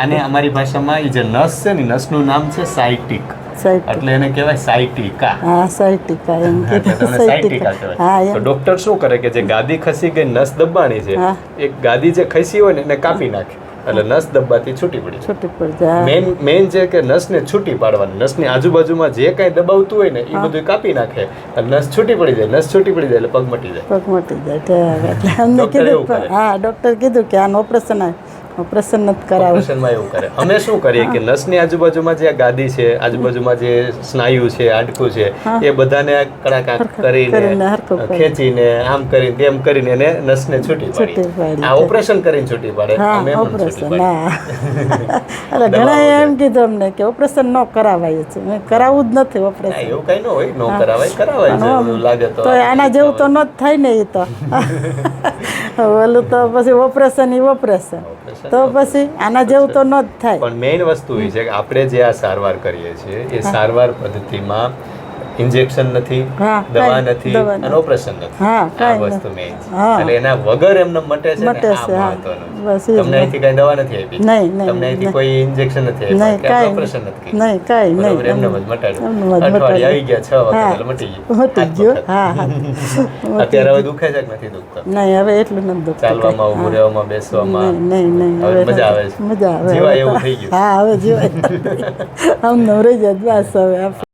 આને અમારી ભાષામાં એ જે નસ છે ને નસનું નામ છે સાયટિક. એટલે એને કહેવાય સાયટિકા. હા સાયટિકા એમ કે સાયટિકા કહેવાય. તો ડોક્ટર શું કરે કે જે ગાદી ખસી ગઈ નસ દબાણી છે એક ગાદી જે ખસી હોય ને એને કાપી નાખે. એટલે નસ દબાતી છૂટી પડી. છૂટી પડી જાય મેન મેન છે કે નસને છૂટી પાડવાની નસની આજુબાજુમાં જે કાંઈ દબાવતું હોય ને એ બધું કાપી નાખે. અને નસ છૂટી પડી જાય નસ છૂટી પડી જાય એટલે પગ મટી જાય. પગ મટી જાય એટલે અમને કીધું હા ડોક્ટર કીધું કે આનું ઓપરેશન ઓપરેશન નથી કરાવે એવું કરે. અમે શું કરીએ કે નસની આજુબાજુમાં જે ગાદી છે આજુબાજુમાં જે સ્નાયુ છે હાડકું છે એ બધાને કડાકા કરીને કરીને કરી. ખેંચીને આમ કરીને તેમ કરીને એને નસને છૂટી છૂટી પાડી. આ ઓપરેશન કરીને છૂટી પાડે. અમે ઓપરેશન અરે ઘણા એમ કીધું અમને કે ઓપરેશન ન કરાવાય છે. મેં કરાવવું જ નથી ઓપરેશન. એવું કઈ ન હોય. ન કરાવાય કરાવાય છે લાગે તો. આના જેવું તો ન જ થાય ને એ તો. ઓલું તો પછી ઓપરેશન ઈ ઓપરેશન. તો પછી આના જેવું તો ન જ થાય. પણ મેઇન વસ્તુ એ છે કે આપણે જે આ સારવાર કરીએ છીએ એ સારવાર પદ્ધતિમાં ઇન્જેક્શન નથી દવા નથી અને ઓપરેશન નથી. આ વસ્તુ મેં એટલે એના વગર એમને મટે છે ને મટે આ મહત્વનું તમને અહીંથી કઈ દવા નથી આપી. તમને અહીંથી કોઈ ઇન્જેક્શન નથી આપ્યું કે ઓપરેશન નથી નહીં કાંઈ નહીં. એમને જ મટાડ્યું. અઠવાડિયે આવી ગયા છ વખત એટલે મટી ગયું. મટી ગયો. હા હા. અત્યારે હવે દુખે છે કે નથી દુખતો? નહીં હવે એટલું નથી દુખતું ચાલવામાં ઉભું ઊભું રહેવામાં બેસવામાં. નહીં નહીં હવે મજા આવે છે. મજા આવે. જીવાય એવું થઈ ગયું. હા હવે જીવાય. આમ નવરાઈ જાય બસ હવે